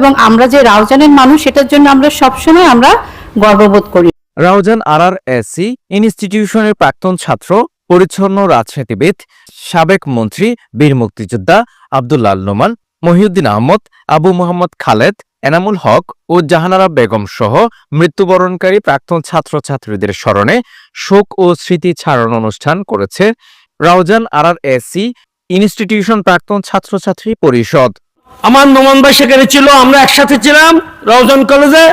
এবং আমরা যে রাউজানের মানুষ, সেটার জন্য আমরা সবসময় আমরা গর্ববোধ করি। রাউজান আরআর এসি ইনস্টিটিউশনের প্রাক্তন ছাত্র, পরিচ্ছন্ন রাজনীতিবিদ, সাবেক মন্ত্রী, বীর মুক্তিযোদ্ধা আব্দুল্লাল নোমান, মহিউদ্দিন আহমদ, আবু মোহাম্মদ খালেদ, এনামুল হক ও জাহানারা বেগম সহ মৃত্যুবরণকারী প্রাক্তন ছাত্রছাত্রীদের স্মরণে শোক ও স্মৃতি ছাড়ন অনুষ্ঠান করেছে রাউজান আরআর এসি ইনস্টিটিউশন প্রাক্তন ছাত্রছাত্রী পরিষদ। আমার নোমান ভাই সেখানে ছিল, আমরা একসাথে ছিলাম রওজন কলেজে।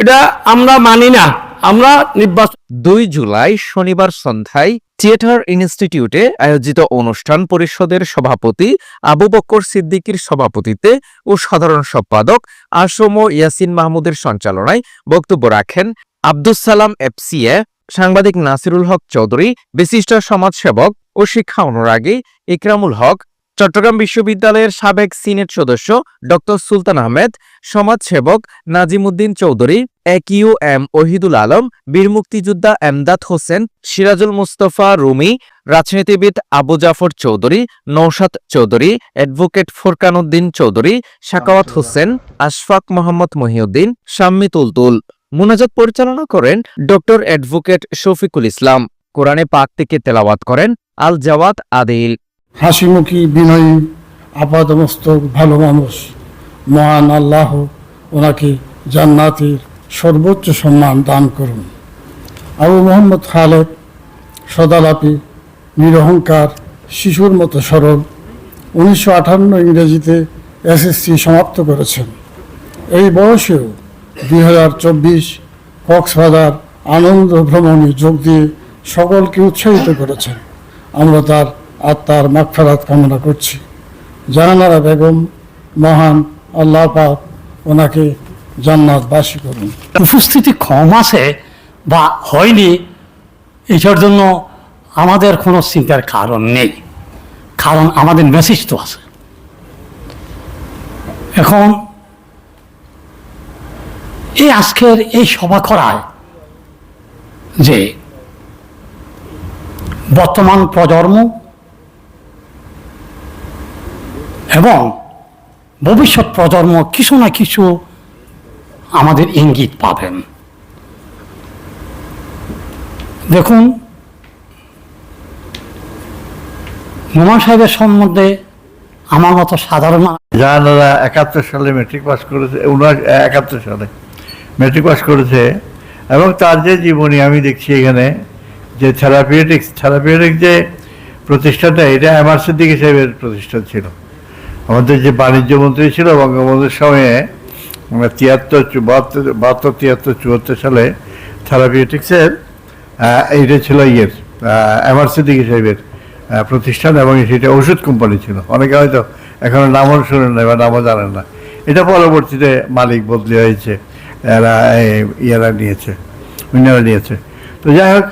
এটা আমরা মানি না, আমরা নির্বাচন দুই জুলাই শনিবার সন্ধ্যায় থিয়েটার ইনস্টিটিউটে আয়োজিত অনুষ্ঠান পরিষদের সভাপতি আবু বক্কর সিদ্দিকীর সভাপতিত্বে ও সাধারণ সম্পাদক আসম ইয়াসিন মাহমুদের সঞ্চালনায় বক্তব্য রাখেন আব্দুস সালাম এফসিএ সাংবাদিক নাসিরুল হক চৌধুরী, বিশিষ্ট সমাজসেবক ও শিক্ষা অনুরাগী ইকরামুল হক চট্টগ্রাম বিশ্ববিদ্যালয়ের সাবেক সিনেট সদস্য ডক্টর সুলতান আহমেদ সমাজসেবক নাজিমুদ্দিন চৌধুরী এক ইউ এম ওহিদুল আলম বীর মুক্তিযোদ্ধা এমদাদ হোসেন সিরাজুল মুস্তফা রুমি রাজনীতিবিদ আবু জাফর চৌধুরী নৌশাদ চৌধুরী অ্যাডভোকেট ফোরকান উদ্দিন চৌধুরী শাকাওয়াত হোসেন আশফাক মোহাম্মদ মহিউদ্দিন শাম্মি তুলতুল। মুনাজাত পরিচালনা করেন ডক্টর অ্যাডভোকেট শফিকুল ইসলাম। কোরআনে পাক থেকে তেলাওয়াত করেন আল জাওয়াত আদিল। হাসিমুখী, বিনয়ী, আপাদমস্তক, ভালো মানুষ, মহান আল্লাহ ওনাকে জান্নাতের সর্বোচ্চ সম্মান দান করুন। আবু মোহাম্মদ খালেদ সদালাপি, নিরহংকার, শিশুর মতো সরল, উনিশশো আটান্ন ইংরেজিতে এসএসসি সমাপ্ত করেছেন। এই বয়সেও দুই হাজার চব্বিশ কক্সবাজার আনন্দ ভ্রমণে যোগ দিয়ে সকলকে উৎসাহিত করেছেন। আমরা তার আত্মার মাগফেরাত কামনা করছি। জাহানারা বেগম, মহান আল্লাহ পাক ওনাকে জান্নাতবাসী করুন। উপস্থিতি কম আছে বা হয়নি, এটার জন্য আমাদের কোনো চিন্তার কারণ নেই। কারণ আমাদের মেসেজ তো আছে। এখন, এই আজকের এই সভা করায় যে বর্তমান প্রজন্ম এবং ভবিষ্যৎ প্রজন্ম কিছু না কিছু আমাদের ইঙ্গিত পাবেন। দেখুন, নোমান সাহেবের সম্বন্ধে আমার মতো সাধারণ যারা একাত্তর সালে মেট্রিক পাস করেছে একাত্তর সালে মেট্রিক পাস করেছে, এবং তার যে জীবনী আমি দেখছি এখানে, যে থেরাপিউটিক্স থেরাপিউটিক যে প্রতিষ্ঠানটা, এটা এমআর সিদ্দিকী সাহেবের প্রতিষ্ঠান ছিল। আমাদের যে বাণিজ্য মন্ত্রী ছিল বঙ্গবন্ধুর সময়ে তিয়াত্তর বাহাত্তর বাহাত্তর, তিয়াত্তর, চুয়াত্তর সালে থেরাপিউটিক্সের এইটা ছিল ইয়ের এমআর সিদ্দিকী সাহেবের প্রতিষ্ঠান এবং সেটা ওষুধ কোম্পানি ছিল। অনেকে হয়তো এখনও নামও শুনেন না বা নামও জানেন না। এটা পরবর্তীতে মালিক বদলি হয়েছে। এরা ইয়েরা নিয়েছে উনারা নিয়েছে। তো যাই হোক,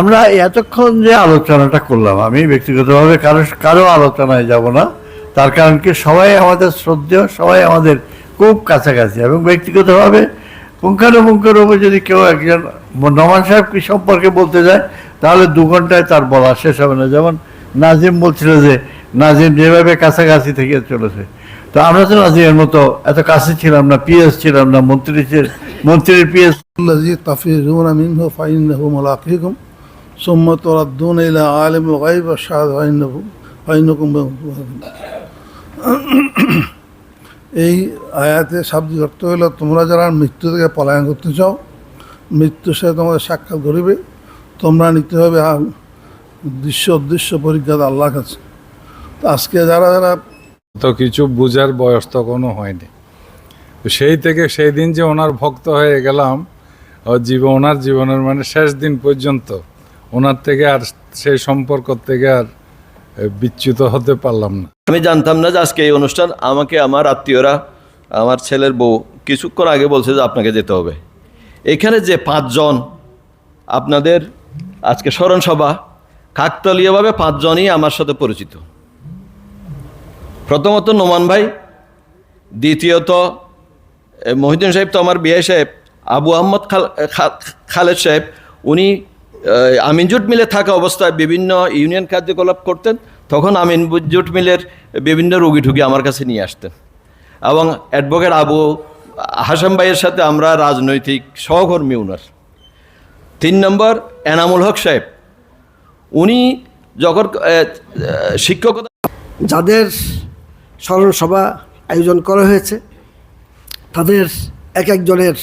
আমরা এতক্ষণ যে আলোচনাটা করলাম, আমি ব্যক্তিগতভাবে কারও কারও আলোচনায় যাব না। তার কারণ কি? সবাই আমাদের শ্রদ্ধেয়, সবাই আমাদের খুব কাছাকাছি এবং ব্যক্তিগতভাবে পুঙ্খানুপুঙ্খরূপে যদি কেউ একজন নমান সাহেব কি সম্পর্কে বলতে যায়, তাহলে দু ঘন্টায় তার বলা শেষ হবে না। যেমন নাজিম বলছিল যে, নাজিম যেভাবে কাছাকাছি থেকে চলেছে। তো আমরা তো নাজিমের মতো এত কাছে ছিলাম না, পিএস ছিলাম না, মন্ত্রী মন্ত্রীর পিএস তাফিজুনা মিনহু ফাইন্নাহু মুলাকিকুম, সুম্মা তুরাদ্দুনা ইলা আলিমুল গায়ব ওয়া শাহাদাতিন এই আয়াতে শাব্দিক অর্থ হইল তোমরা যারা মৃত্যু থেকে পলায়ন করতে চাও, মৃত্যুর সাথে তোমাদের সাক্ষাৎ করিবে তোমরা নিতে হবে দৃশ্য উদ্দেশ্য পরীক্ষা আল্লাহর কাছে। তো আজকে যারা যারা তো কিছু বুঝার বয়স তখনও হয়নি। সেই থেকে সেই দিন যে ওনার ভক্ত হয়ে গেলাম, ও জীবন ওনার জীবনের মানে শেষ দিন পর্যন্ত, ওনার থেকে আর সেই সম্পর্ক থেকে আর বিচ্যুত হতে পারলাম না। আমি জানতাম না যে আজকে এই অনুষ্ঠান। আমাকে আমার আত্মীয়রা আমার ছেলের বউ কিছুক্ষণ আগে বলছে যে আপনাকে যেতে হবে। এখানে যে পাঁচজন আপনাদের আজকে স্মরণসভা কাকতলীয়ভাবে পাঁচজনই আমার সাথে পরিচিত। প্রথমত নোমান ভাই দ্বিতীয়ত এ, মহিউদ্দিন সাহেব তো আমার বিয়ে সাহেব আবু আহমদ খাল খালেদ সাহেব উনি আমিন জুট মিলে থাকা অবস্থায় বিভিন্ন ইউনিয়ন কার্যকলাপ করতেন। তখন আমিন জুট মিলের বিভিন্ন রুগী ঠুগী আমার কাছে নিয়ে আসতেন। এবং অ্যাডভোকেট আবু হাসাম ভাইয়ের সাথে আমরা রাজনৈতিক সহকর্মী উনার। তিন নম্বর এনামুল হক সাহেব। উনি যখন শিক্ষকতা যাদের স্মরণসভা আয়োজন করা হয়েছে, তাদের এক একজনের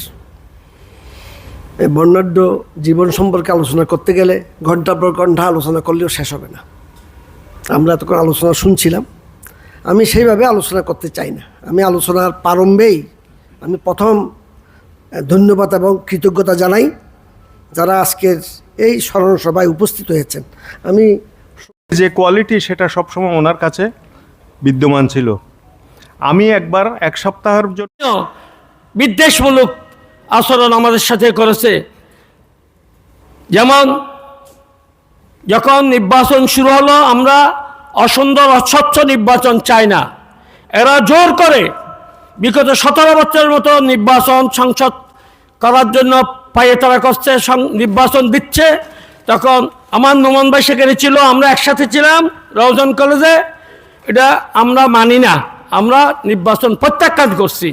এই বর্ণাঢ্য জীবন সম্পর্কে আলোচনা করতে গেলে ঘণ্টার পর ঘণ্টা আলোচনা করলেও শেষ হবে না। আমরা তখন আলোচনা শুনছিলাম। আমি সেইভাবে আলোচনা করতে চাই না। আমি আলোচনার প্রারম্ভেই আমি প্রথম ধন্যবাদ এবং কৃতজ্ঞতা জানাই যারা আজকের এই স্মরণ সভায় উপস্থিত হয়েছেন। আমি যে কোয়ালিটি সেটা সবসময় ওনার কাছে বিদ্যমান ছিল। আমি একবার এক সপ্তাহের জন্য বিদ্বেষমূলক আচরণ আমাদের সাথে করেছে। যেমন, যখন নির্বাচন শুরু হলো, আমরা অসুন্দর, অস্বচ্ছ নির্বাচন চাই না। এরা জোর করে বিগত সতেরো বছরের মতো নির্বাচন সংসদ করার জন্য পায়ে তারা করছে নির্বাচন দিচ্ছে। তখন আমার নোমান ভাই সেখানে ছিল, আমরা একসাথে ছিলাম রওজন কলেজে। এটা আমরা মানি না, আমরা নির্বাচন প্রত্যাখ্যান করছি।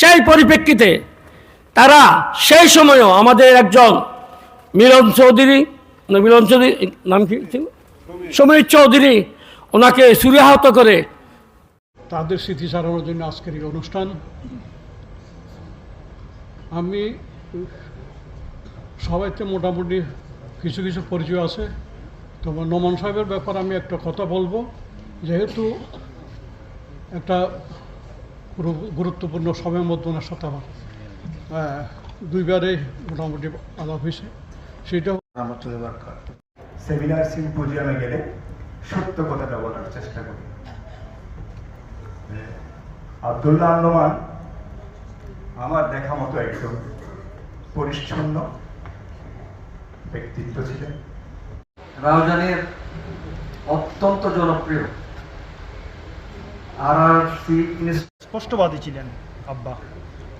সেই পরিপ্রেক্ষিতে তারা সেই সময়ও আমাদের একজন মিলন চৌধুরী মিলন চৌধুরী নাম কি ছিল? সমীর চৌধুরী, ওনাকে সুরিয়াহত করে তাদের স্মৃতিচারণের জন্য আজকের এই অনুষ্ঠান আমি সবাইতে মোটামুটি কিছু কিছু পরিচয় আছে, তবে নমন সাহেবের ব্যাপার আমি একটা কথা বলব যেহেতু একটা গুরুত্বপূর্ণ সময়ের মধ্যে ওনার সাথে আমার দুইবারে মোটামুটি আলাপ হয়েছে। সেটা রহমতুল্লাহ বরকাত সেমিনার সিম্পোজিয়ামে গেলে সত্য কথাটা বলার চেষ্টা করি। আবদুল্লাহ আন্নমান আমার দেখা মতো একজন পরিচ্ছন্ন ব্যক্তিত্ব ছিলেন। রাউজানের অত্যন্ত জনপ্রিয় আর আর সি স্পষ্টবাদী ছিলেন আব্বা।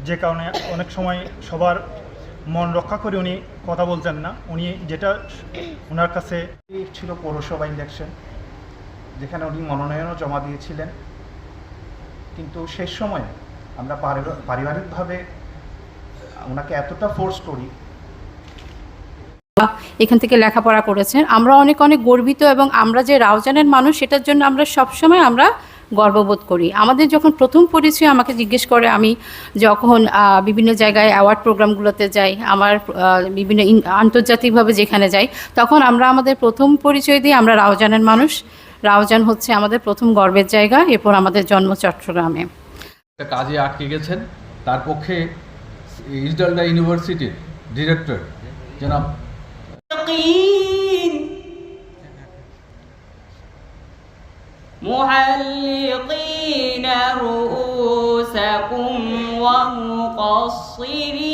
যে কারণে অনেক সময় সবার মন রক্ষা করে উনি কথা বলতেন না। উনি যেটা ওনার কাছে ছিল পৌরসভা ইলেকশন যেখানে উনি মনোনয়নও জমা দিয়েছিলেন। কিন্তু শেষ সময়ে আমরা পারিবারিকভাবে ওনাকে এতটা ফোর্স করি। এখান থেকে লেখাপড়া করেছেন। আমরা অনেক অনেক গর্বিত এবং আমরা যে রাউজানের মানুষ, সেটার জন্য আমরা সবসময় আমরা গর্ববোধ করি। আমাদের যখন প্রথম পরিচয় আমাকে জিজ্ঞেস করে, আমি যখন বিভিন্ন জায়গায় অ্যাওয়ার্ড প্রোগ্রামগুলোতে যাই, আমার বিভিন্ন আন্তর্জাতিকভাবে যেখানে যাই, তখন আমরা আমাদের প্রথম পরিচয় দিই আমরা রাউজানের মানুষ। রাউজান হচ্ছে আমাদের প্রথম গর্বের জায়গা, এরপর আমাদের জন্ম চট্টগ্রামে। কাজে আটকে গেছেন, তার পক্ষে ইসডালডা ইউনিভার্সিটির ডিরেক্টর, জনাব محلقين رؤوسكم ومقصرين